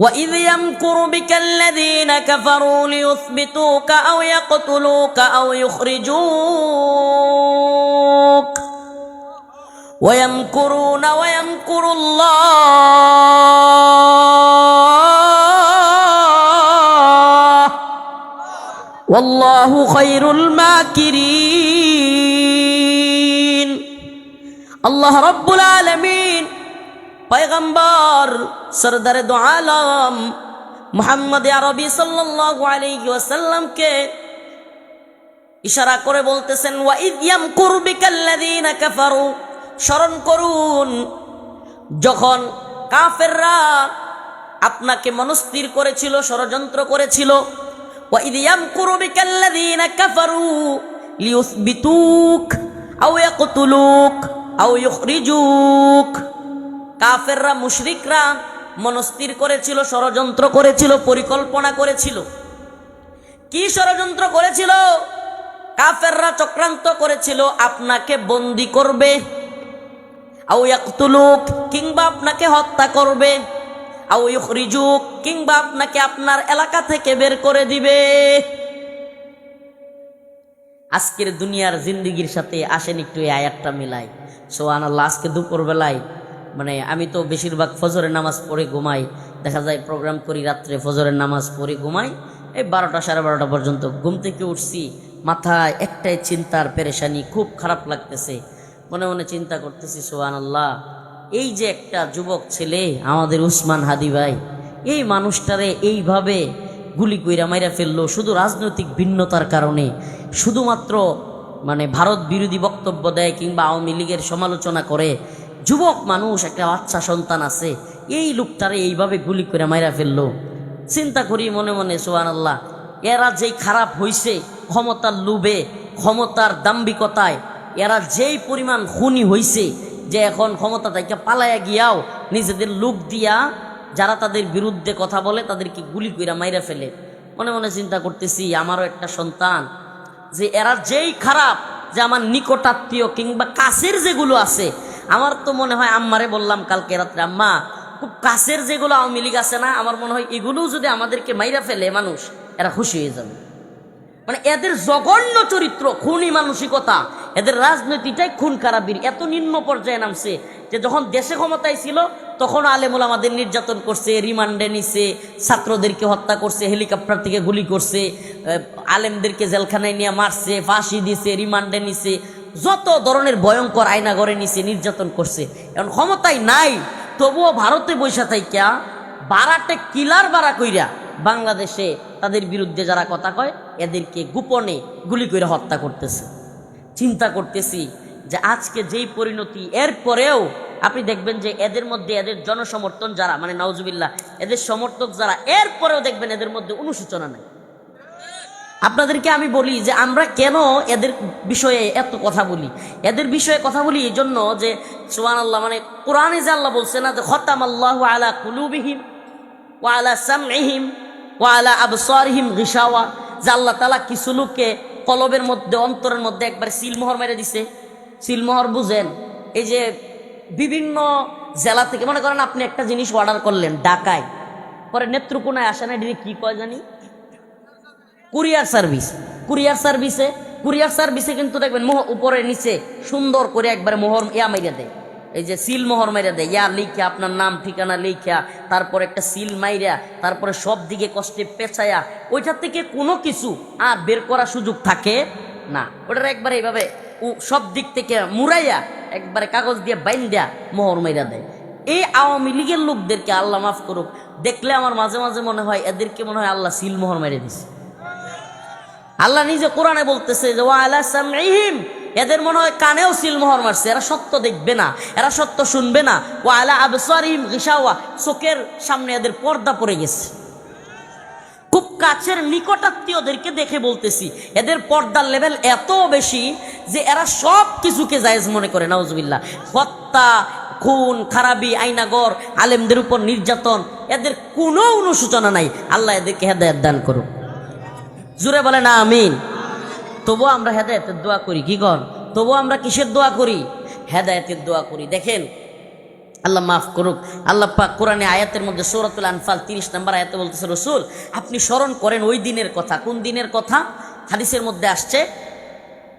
وإذ يمكر بك الذين كفروا ليثبتوك أو يقتلوك أو يخرجوك ويمكرون ويمكر الله والله خير الماكرين الله رب العالمين পয়গম্বর সরদারে দো আলম মোহাম্মদ আরবি সাল্লাল্লাহু ইশারা করে বলতেছেন ওয়াইদ ইয়ামকুরবিকাল্লাযীনা কাফারু। স্মরণ করুন, যখন কাফেররা আপনাকে মনস্থির করেছিল, ষড়যন্ত্র করেছিল ওয়াইদ ইয়ামকুরবিকাল্লাযীনা কাফারু লিয়ুসবিতুক আও ইয়াকতুলুক আও ইউখরিজুক। কাফেররা, মুশরিকরা মনস্থির করেছিল, ষড়যন্ত্র করেছিল, পরিকল্পনা করেছিল। কি ষড়যন্ত্র করেছিল? কাফেররা চক্রান্ত করেছিল, আপনাকে বন্দি করবে। আউ ইয়াকতুলুক, কিংবা আপনাকে হত্যা করবে। আউ ইউখরিজুক, কিংবা আপনাকে আপনার এলাকা থেকে বের করে দিবে। আজকের দুনিয়ার জিন্দিগির সাথে আসেন একটু, এই আয়াতটা মিলাই। সোহান আল্লাহ আজকে দুপুর বেলায় মানে আমি তো বেশিরভাগ ফজরের নামাজ পড়ে ঘুমাই। দেখা যায় প্রোগ্রাম করি রাত্রে ফজরের নামাজ পড়ে ঘুমাই। এই বারোটা সাড়ে বারোটা পর্যন্ত ঘুম থেকে উঠছি, মাথায় একটাই চিন্তার পেরেশানি, খুব খারাপ লাগতেছে। মনে মনে চিন্তা করতেছি সোহান আল্লাহ এই যে একটা যুবক ছেলে আমাদের উসমান হাদি ভাই, এই মানুষটারে এইভাবে গুলি কইরা মাইরা ফেলল শুধু রাজনৈতিক ভিন্নতার কারণে। শুধুমাত্র মানে ভারত বিরোধী বক্তব্য দেয় কিংবা আওয়ামী লীগের সমালোচনা করে যুবক মানুষ, একটা বাচ্চা সন্তান আছে, এই লোকটারে এইভাবে গুলি করে মাইরা ফেলল। চিন্তা করি মনে মনে সোহান আল্লাহ এরা যেই খারাপ হইছে, ক্ষমতার লোভে, ক্ষমতার দাম্বিকতায় এরা যেই পরিমাণ খুনি হইছে, যে এখন ক্ষমতা থেকে পালাইয়া গিয়াও নিজেদের লোক দিয়া যারা তাদের বিরুদ্ধে কথা বলে, তাদেরকে গুলি কইরা মাইরা ফেলে। মনে মনে চিন্তা করতেছি, আমারও একটা সন্তান, যে এরা যেই খারাপ, যে আমার নিকটাত্মীয় কিংবা কাছের যেগুলো আছে আমার তো মনে হয় আম্মারে বললাম কালকে রাত্রে, আম্মা, খুব কাছের যেগুলো আওয়ামী লীগ আছে না, আমার মনে হয় এগুলোও যদি আমাদেরকে মাইরা ফেলে মানুষ, এরা খুশি হয়ে যাবে। মানে এদের জঘন্য চরিত্র, খুনি মানসিকতা, এদের রাজনীতিটাই খুন খারাপির। এত নিম্ন পর্যায়ে নামছে যে যখন দেশে ক্ষমতায় ছিল, তখন আলেমুল আমাদের নির্যাতন করছে, রিমান্ডে নিছে, ছাত্রদেরকে হত্যা করছে, হেলিকপ্টার থেকে গুলি করছে আলেমদেরকে জেলখানায় নিয়ে মারছে, ফাঁসি দিছে, রিমান্ডে নিছে। যত ধরনের ভয়ঙ্কর আয়না ঘরে নিচে নির্যাতন করছে, এখন ক্ষমতায় নাই, তবুও ভারতে বৈশা থাইকা বারাটে কিলার বাড়া কইরা বাংলাদেশে তাদের বিরুদ্ধে যারা কথা কয়, এদেরকে গোপনে গুলি করে হত্যা করতেছে। চিন্তা করতেছি যে আজকে যেই পরিণতি, এর পরেও আপনি দেখবেন যে এদের মধ্যে এদের জনসমর্থন যারা মানে নওজুবিল্লাহ এদের সমর্থক যারা, এর পরেও দেখবেন এদের মধ্যে অনুসূচনা নাই। আপনাদেরকে আমি বলি যে আমরা কেন এদের বিষয়ে এত কথা বলি? এদের বিষয়ে কথা বলি এই জন্য যে সুবান আল্লাহ মানে কোরআনে যে আল্লাহ বলছে না যে খতাম আল্লাহ আলা কুলুবিহিম আলা সামহিম ওয়া আলা আবসারিহিম গিসাওয়া যে আল্লাহ তালা কিছু লোককে কলবের মধ্যে, অন্তরের মধ্যে একবার সিলমোহর মেরে দিছে। সিলমোহর বুঝেন, এই যে বিভিন্ন জেলা থেকে, মনে করেন আপনি একটা জিনিস অর্ডার করলেন, ঢাকায়। পরে নেত্রকোনায় আসে না এটি কি কয় জানি? Courier service. কুরিয়ার সার্ভিসে কুরিয়ার সার্ভিসে কিন্তু দেখবেন মোহ উপরে, নিচে সুন্দর করে একবারে মোহর ইয়া মাইরা দেয়। এই যে সিল মোহর মাইরা দেয়। ইয়া লিখা, আপনার নাম, ঠিকানা লিখা, তারপর একটা সিল মাইরা, তারপরে সব দিকে কষ্টে পেঁচায়া, ওইটার থেকে কোনো কিছু আর বের করার সুযোগ থাকে না। ওটার একবারে এইভাবে সব দিক থেকে মুড়াইয়া, একবারে কাগজ দিয়ে বাইন দেয়া মোহর মাইরা দেয়। এই আওয়ামী লীগের লোকদেরকে আল্লাহ মাফ করুক, দেখলে আমার মাঝে মাঝে মনে হয়, এদেরকে মনে হয় আল্লাহ সিল মোহর মেরে দিছে। আল্লাহ নিজে কোরআনে বলতেছে যে সামঈহিম। এদের মনে হয় কানেও সিলমোহর মারছে। এরা সত্য দেখবে না, এরা সত্য শুনবে না। ওয়ালা আবসারিহিম গিশাওয়া চোখের সামনে এদের পর্দা পড়ে গেছে। খুব কাছের নিকটাত্মীয়দেরকে দেখে বলতেছি, এদের পর্দার লেভেল এত বেশি যে এরা সব কিছুকে জায়েজ মনে করে, নাউজুবিল্লাহ। হত্যা, খুন, খারাপি, আইনাগর, আলেমদের উপর নির্যাতন, এদের কোনো অনুসূচনা নাই। আল্লাহ এদেরকে হেদায়ত দান করুক। জুড়ে বলে না আমিন। তবুও আমরা হেদায়তের দোয়া করি, কি কর? তবুও আমরা কিসের দোয়া করি? হেদায়তের দোয়া করি। দেখেন, আল্লাহ মাফ করুক। আল্লাহ পাক কোরআনে আয়াতের মধ্যে সৌরাতুল আনফাল তিরিশ নম্বর আয়াতে বলতেছে, রসুল, আপনি স্মরণ করেন ওই দিনের কথা। কোন দিনের কথা? হাদিসের মধ্যে আসছে,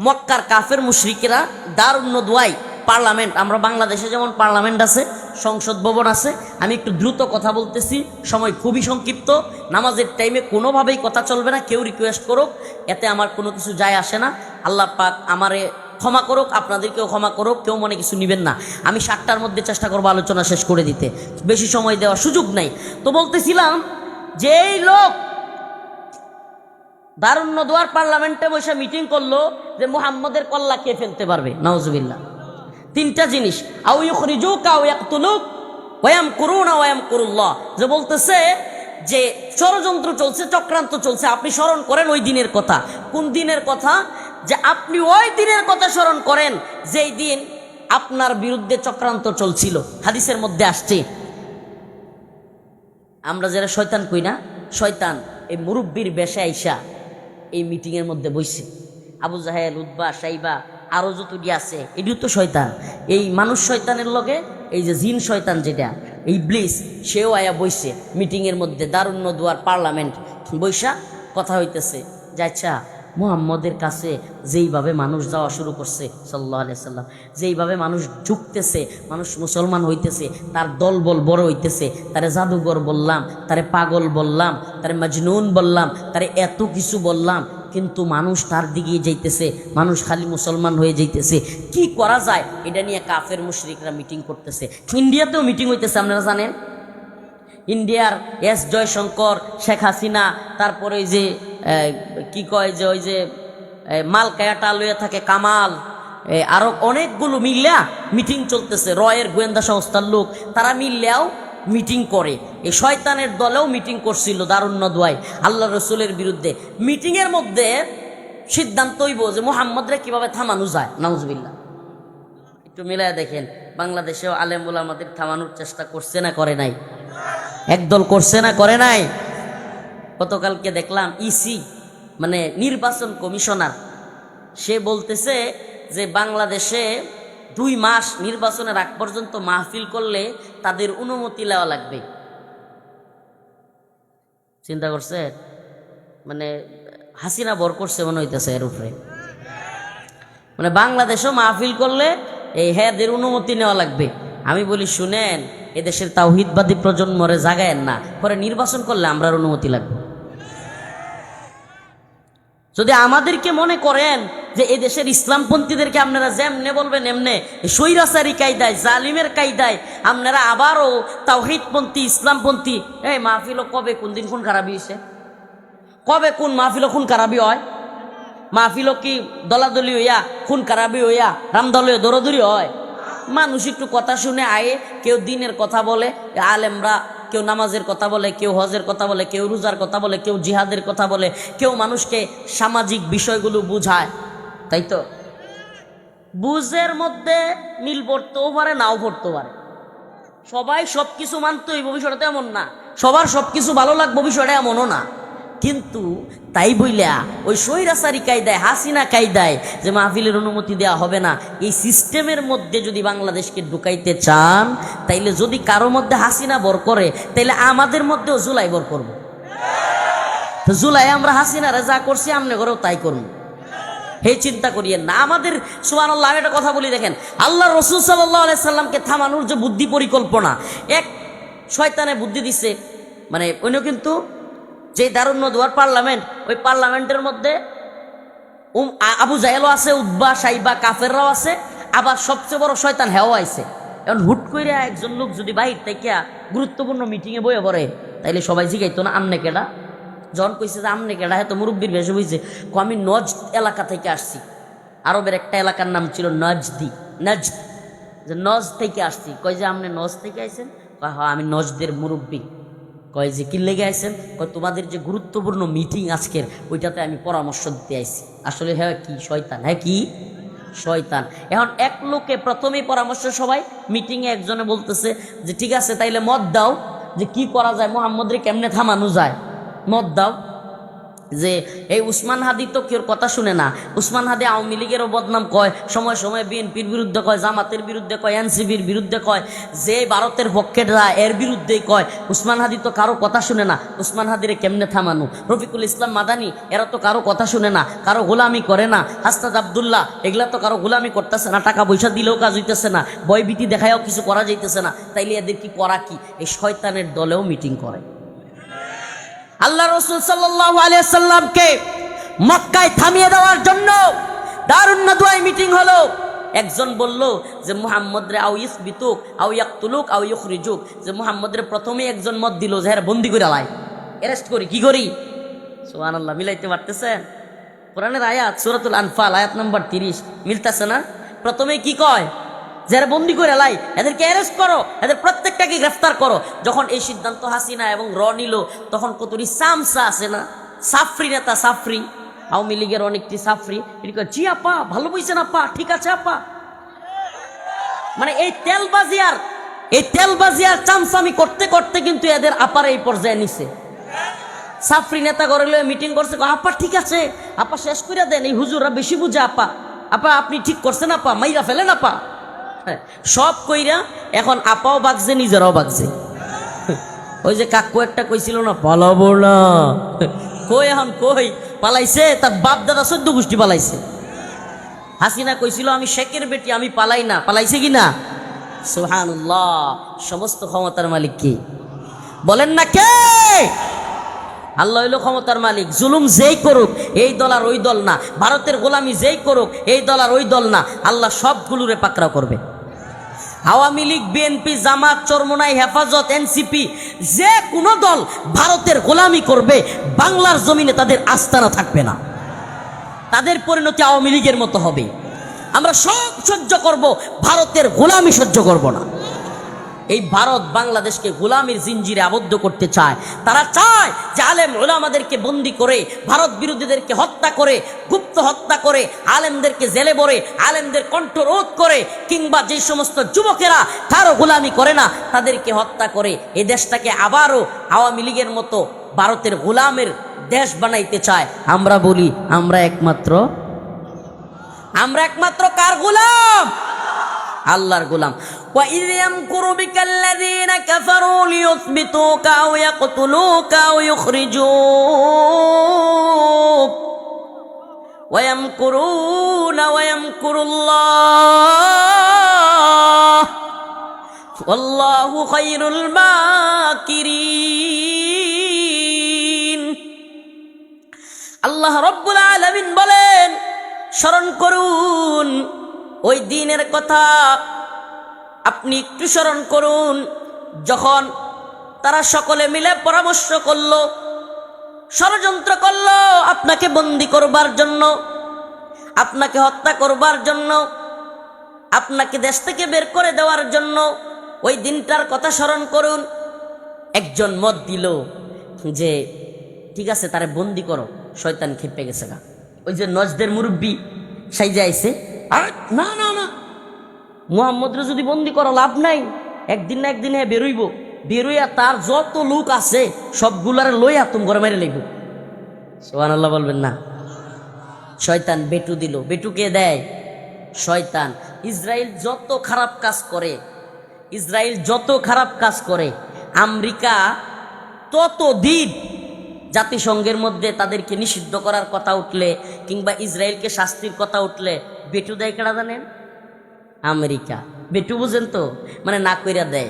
মক্কার কাফের মুশরিকেরা দারুণ দোয়াই পার্লামেন্ট, আমরা বাংলাদেশে যেমন পার্লামেন্ট আছে, সংসদ ভবন আছে, আমি একটু দ্রুত কথা বলতেছি, সময় খুবই সংক্ষিপ্ত, নামাজের টাইমে কোনোভাবেই কথা চলবে না, কেউ রিকোয়েস্ট করুক, এতে আমার কোনো কিছু যায় আসে না, আল্লাহ পাক আমারে ক্ষমা করুক, আপনাদেরকেও ক্ষমা করুক, কেউ মনে কিছু নেবেন না, আমি সাতটার মধ্যে চেষ্টা করব আলোচনা শেষ করে দিতে, বেশি সময় দেওয়ার সুযোগ নাই, তো বলতেছিলাম যে এই লোক দারুণ্য দুয়ার পার্লামেন্টে বসে মিটিং করল যে মোহাম্মদের কল্লা কে ফেলতে পারবে নওয়াজবিল্লা তিনটা জিনিস। আউ যে বলতেছে যে ষড়যন্ত্র চলছে, চক্রান্ত চলছে, আপনি স্মরণ করেন ওই দিনের কথা। কোন দিনের কথা? যে আপনি ওই দিনের কথা স্মরণ করেন, যেই দিন আপনার বিরুদ্ধে চক্রান্ত চলছিল। হাদিসের মধ্যে আসছে। আমরা যারা শয়তান কই না, শয়তান এই মুরব্বীর বেশে আইসা এই মিটিংয়ের মধ্যে বইছে। আবু জাহেল উদ্বা সাইবা আরও যতটি আছে, এটিও তো শয়তান। এই মানুষ শয়তানের লগে, এই যে জিন শয়তান যেটা, এই ব্লিস, সেও আয়া বইছে মিটিংয়ের মধ্যে দারুণ্য দুয়ার পার্লামেন্ট। বৈশা কথা হইতেছে, যে আচ্ছা মুহাম্মদের কাছে যেইভাবে মানুষ যাওয়া শুরু করছে সাল্লাহ সাল্লাম, যেইভাবে মানুষ ঝুঁকতেছে, মানুষ মুসলমান হইতেছে, তার দলবল বড় হইতেছে, তারে জাদুঘর বললাম, তারে পাগল বললাম, তারে মজনুন বললাম, তারে এত কিছু বললাম কিন্তু মানুষ তার দিকে যাইতেছে, মানুষ খালি মুসলমান হয়ে যাইতেছে। কি করা যায়? এটা নিয়ে কাফের মুশরিকরা মিটিং করতেছে। ইন্ডিয়াতেও মিটিং হইতেছে, আপনারা জানেন? ইন্ডিয়ার এস জয়শঙ্কর, শেখ হাসিনা, তারপরে ওই যে কি কয় যে, ওই যে মাল কায়াটা লইয়া থাকে কামাল আরও অনেকগুলো মিল্লা মিটিং চলতেছে। রয়ের গোয়েন্দা সংস্থার লোক, তারা মিললেও মিটিং করে। এই শয়তানের দলেও মিটিং করছিল দারুণ্য দোয়াই আল্লাহ রসুলের বিরুদ্ধে। মিটিংয়ের মধ্যে সিদ্ধান্ত হইব যে মোহাম্মদরে কীভাবে থামানো যায়। নাউজবিল্লা একটু মিলায় দেখেন, বাংলাদেশেও আলেমুল আমাদের থামানোর চেষ্টা করছে না, করে নাই? একদল করছে না, করে নাই? গতকালকে দেখলাম ইসি মানে নির্বাচন কমিশনার, সে বলতেছে যে বাংলাদেশে দুই মাস নির্বাচনের আগ পর্যন্ত মাহফিল করলে তাদের অনুমতি নেওয়া লাগবে। চিন্তা করছে? মানে হাসিনা বর করছে মনে হইতেছে এর উপরে। মানে বাংলাদেশও মাহফিল করলে এই হ্যাঁদের অনুমতি নেওয়া লাগবে। আমি বলি, শুনেন, এদেশের তাওহিদবাদী প্রজন্মরে জাগায়েন না। পরে নির্বাচন করলে আমরা অনুমতি লাগবে। যদি আমাদেরকে মনে করেন যে এই দেশের ইসলামপন্থীদেরকে আপনারা যেমনে বলবেন এমনে সৈরাচারী কায়দায়, জালিমের কায়দায় আপনারা আবারও তাওহিদপন্থী, ইসলামপন্থী, এই মাহফিল কবে কোন দিন কোন খারাপি হয়েছে কবে কোন মাহফিল খুন খারাপি হয়? মাহফিল কি দলাদলি হইয়া খুন খারাপি হইয়া রামদলীয় দৌড়দৌড়ি হয়? মানুষ একটু কথা শুনে আয়ে, কেউ দিনের কথা বলে আলেমরা কেউ নামাজের কথা বলে, কেউ হজের কথা বলে, কেউ রোজার কথা বলে, কেউ জিহাদের কথা বলে, কেউ মানুষকে সামাজিক বিষয়গুলো বুঝায়, তাই তো? বুঝের মধ্যে মিল পড়তেও পারে, নাও পড়তে পারে। সবাই সব কিছু মানতই ভবিষ্যতে এমন না। সবার সব কিছু ভালো লাগবে বিষয়টা এমনও না। কিন্তু তাই বইলা ওই সৈরাচারী কায়দায়, হাসিনা কায়দায় যে মাহফিলের অনুমতি দেওয়া হবে না, এই সিস্টেমের মধ্যে যদি বাংলাদেশকে ঢুকাইতে চান, তাইলে যদি কারও মধ্যে হাসিনা বর করে, তাইলে আমাদের মধ্যেও জুলাই বর করব। জুলাই আমরা হাসিনারে যা করছি, আমনে করেও তাই করব। হে চিন্তা করিয়েন না, আমাদের সুমান আল্লাহ আমি একটা কথা বলি দেখেন, আল্লাহ রসুল সাল্লাহ সাল্লামকে থামানোর যে বুদ্ধি পরিকল্পনা, এক শয়তানে বুদ্ধি দিছে মানে অন্য কিন্তু যে দারুণ্য দুয়ার পার্লামেন্ট, ওই পার্লামেন্টের মধ্যে উম আবু জাহেলও আছে উদ্বা সাইবা, কাফেররাও আছে, আবার সবচেয়ে বড় শয়তান হেও আইছে। এখন হুট করে একজন লোক যদি বাহির থেকে গুরুত্বপূর্ণ মিটিংয়ে বয়ে পড়ে, তাইলে সবাই জিগাইতো না আমনে কেডা? জন কইছে যে আমনে কেডা? হ্যাঁ তো মুরব্বীর বেশি হয়েছে ক, আমি নজ এলাকা থেকে আসছি। আরবের একটা এলাকার নাম ছিল নজদি নজ যে নজ থেকে আসছি। কয় যে, আপনি নজ থেকে আইছেন? হ্যাঁ আমি নজদের মুরব্বী। কয় যে, কি লেগে আসেন কয়, তোমাদের যে গুরুত্বপূর্ণ মিটিং আজকের, ওইটাতে আমি পরামর্শ দিতে আইছি। আসলে হ্যাঁ কি, শয়তান। হ্যাঁ কি? শয়তান। এখন এক লোকে প্রথমেই পরামর্শ সবাই মিটিংয়ে একজনে বলতেছে যে, ঠিক আছে, তাইলে মদ দাও। যে, কি করা যায়? মোহাম্মদরে কেমনে থামানো যায়? মদ দাও। যে, এই উসমান হাদি তো কেউ কথা শুনে না। উসমান হাদি আওয়ামী লীগেরও বদনাম কয়, সময় সময় বিএনপির বিরুদ্ধে কয়, জামাতের বিরুদ্ধে কয় এনসিবির বিরুদ্ধে কয়, যে ভারতের পক্ষে যায় এর বিরুদ্ধেই কয়। উসমান হাদি তো কারও কথা শুনে না। উসমান হাদিরে কেমনে থামানো? রফিকুল ইসলাম মাদানি, এরা তো কারও কথা শুনে না, কারও গোলামি করে না। হাস্তাদ আবদুল্লাহ, এগুলা তো কারও গোলামি করতেছে না, টাকা পয়সা দিলেও কাজ হইতেছে না, ভয়ভীতি দেখায়ও কিছু করা যাইতেছে না। তাইলে এদের কি করা কি? এই শয়তানের দলেও মিটিং করে। আল্লাহ রসুল সাল্লাহ আলিয়াল্লামকে মক্কায় থামিয়ে দেওয়ার জন্য দারুণ দুয়াই মিটিং হলো। একজন বলল যে মুহাম্মদ রে আউ ইসবিতুক আউ ইয়াকতুলুক আউ ইউখরিজুক। যে মুহাম্মদ রে প্রথমেই একজন মত দিল যে হ্যাঁ বন্দি করে লাই। অ্যারেস্ট করি, কি করি? সুবহানাল্লাহ, মিলাইতে পারতেছেন? কোরআনের আয়াত সূরাতুল আনফাল, আয়াত নম্বর তিরিশ, মিলতেছে না? প্রথমে কি কয়? যারা বন্দি করে লাই, এদেরকে অ্যারেস্ট করো, এদের প্রত্যেকটাকে গ্রেফতার করো। যখন এই সিদ্ধান্ত হাসিনা এবং র নিল, তখন কতটি সামসা আছে না? সাফরি নেতা সাফরি, আওয়ামী লীগের অনেকটি সাফরি। এটি জি আপা, ভালো বইছেন আপা, ঠিক আছে আপা। মানে এই তেলবাজি আর, এই তেলবাজি আর চামচামি করতে করতে কিন্তু এদের আপার এই পর্যায়ে নিছে। সাফরি নেতা করে মিটিং করছে আপা, ঠিক আছে, আপা শেষ করে দেন, এই হুজুররা বেশি বুঝে আপা। আপা, আপনি ঠিক করছেন আপা, মাইরা ফেলেন আপা। সব কইরা এখন আপাও বাগছে, নিজেরাও বাগছে। ওই যে কাকু একটা কইছিল না, পালাবো না। কই এখন, কই? পালাইছে, তার বাপ দাদা সদ্য গোষ্ঠী পালাইছে। হাসিনা কইছিল, আমি শেখের বেটি, আমি পালাই না। পালাইছে কি না? সুহানুল্লাহ সমস্ত ক্ষমতার মালিক কি? বলেন না কে? আল্লাহ হইল ক্ষমতার মালিক। জুলুম যেই করুক, এই দল আর ওই দল না। ভারতের গোলামি যেই করুক, এই দল আর ওই দল না। আল্লাহ সবগুলোরে পাকড়া করবে। Awami League BNP Jamaat, Charmonai, Hefazat NCP যে কোনো দল ভারতের গোলামি করবে, বাংলার জমিনে তাদের আস্তানা থাকবে না। তাদের পরিণতি আওয়ামী লীগের মতো হবে। আমরা সব সহ্য করব, ভারতের গোলামি সহ্য করব না। এই ভারত বাংলাদেশকে গোলামির জিঞ্জিরে আবদ্ধ করতে চায়। তারা চায় যে আলেম ওলামাদেরকে বন্দি করে, ভারত বিরোধীদেরকে হত্যা করে, গুপ্ত হত্যা করে, আলেমদেরকে জেলে ভরে, আলেমদের কণ্ঠ রোধ করে, কিংবা যে সমস্ত যুবকেরা কারও গোলামি করে না, তাদেরকে হত্যা করে। এই দেশটাকে আবারও আওয়ামী লীগের মতো ভারতের গোলামের দেশ বানাইতে চায়। আমরা বলি, আমরা একমাত্র আমরা একমাত্র কার গোলাম? আল্লাহর গোলাম। وَإِذْ يَمْكُرُ بِكَ الَّذِينَ كَفَرُوا لِيُثْبِتُوكَ أَوْ يَقْتُلُوكَ أَوْ يُخْرِجُوكَ وَيَمْكُرُونَ وَيَمْكُرُ اللَّهُ وَاللَّهُ خَيْرُ الْمَاكِرِينَ আল্লাহ রব্বুল আলামিন বলেন স্মরণ করুন ওই দিনের কথা আপনি একটু স্মরণ করুন, যখন তারা সকলে মিলে পরামর্শ করল, ষড়যন্ত্র করল আপনাকে বন্দি করবার জন্য, আপনাকে হত্যা করবার জন্য, আপনাকে দেশ থেকে বের করে দেওয়ার জন্য, ওই দিনটার কথা স্মরণ করুন। একজন মত দিল যে, ঠিক আছে, তারে বন্দি করো, শয়তান খেপে গেছে গা। ওই যে নজদের মুরব্বী সাইজে আইসে আর না না না মুহাম্মদরে যদি বন্দি করা লাভ নাই, একদিন না একদিন হ্যাঁ বেরোইব। বেরোইয়া তার যত লোক আছে, সবগুলারে লইয়া তুমি ঘরে মেরে লইব। সোহান আল্লাহ বলবেন না। শয়তান বেটু দিল। বেটুকে দেয়? শয়তান। ইসরায়েল যত খারাপ কাজ করে ইসরায়েল যত খারাপ কাজ করে, আমেরিকা তত দিন জাতিসংঘের মধ্যে তাদেরকে নিষিদ্ধ করার কথা উঠলে কিংবা ইসরায়েলকে শাস্তির কথা উঠলে বেটু দেয় কেনা জানেন? আমেরিকা। বেটু বুঝেন তো? মানে না কইরা দেয়।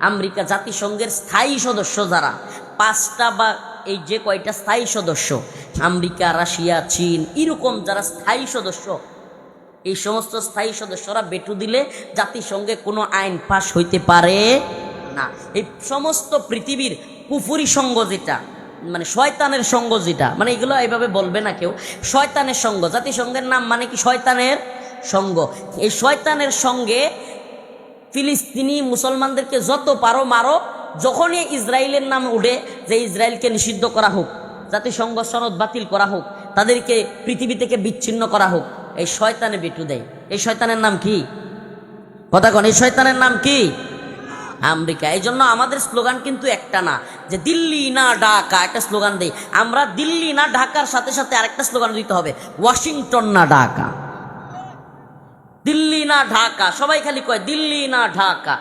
আমেরিকা জাতিসংঘের স্থায়ী সদস্য যারা, পাঁচটা বা এই যে কয়টা স্থায়ী সদস্য, আমেরিকা, রাশিয়া, চীন, এরকম যারা স্থায়ী সদস্য, এই সমস্ত স্থায়ী সদস্যরা বেটু দিলে জাতিসংঘে কোনো আইন পাশ হইতে পারে না। এই সমস্ত পৃথিবীর কুফুরি সঙ্গ যেটা মানে শয়তানের সঙ্গ যেটা মানে এগুলো এইভাবে বলবে না কেউ, শয়তানের সঙ্গ। জাতিসংঘের নাম মানে কি শয়তানের? সঙ্গ। এই শয়তানের সঙ্গে ফিলিস্তিনি মুসলমানদেরকে যত পারো মারো, যখনই ইসরায়েলের নাম উঠে যে ইসরায়েলকে নিষিদ্ধ করা হোক, জাতিসংঘ সনদ বাতিল করা হোক, তাদেরকে পৃথিবী থেকে বিচ্ছিন্ন করা হোক, এই শয়তানে বেটু দেয়। এই শয়তানের নাম কি? কথা কন, এই শয়তানের নাম কি? আমেরিকা। এই জন্য আমাদের স্লোগান কিন্তু একটা না, যে দিল্লি না ঢাকা, একটা স্লোগান দেই। আমরা দিল্লি না ঢাকার সাথে সাথে আরেকটা স্লোগান দিতে হবে, ওয়াশিংটন না ঢাকা। দিল্লি না ঢাকা। সবাই খালি কয়, দিল্লি না ঢাকা।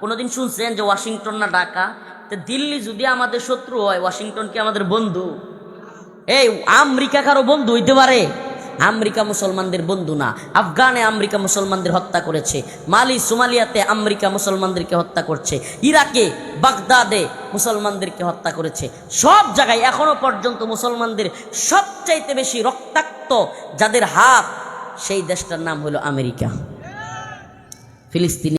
কোনোদিন শুনছেন যে ওয়াশিংটন না ঢাকা? তো দিল্লি যদি আমাদের শত্রু হয়, ওয়াশিংটন কি আমাদের বন্ধু? এই, আমেরিকা কারও বন্ধু হইতে পারে? আমেরিকা মুসলমানদের বন্ধু না। আফগানে আমেরিকা মুসলমানদের হত্যা করেছে। মালি, সোমালিয়াতে আমেরিকা মুসলমানদেরকে হত্যা করছে। ইরাকে, বাগদাদে মুসলমানদেরকে হত্যা করেছে। সব জায়গায় এখনও পর্যন্ত মুসলমানদের সবচাইতে বেশি রক্তাক্ত যাদের হাত সেই দেশটার নাম হলো আমেরিকা। ফিলিস্তিনি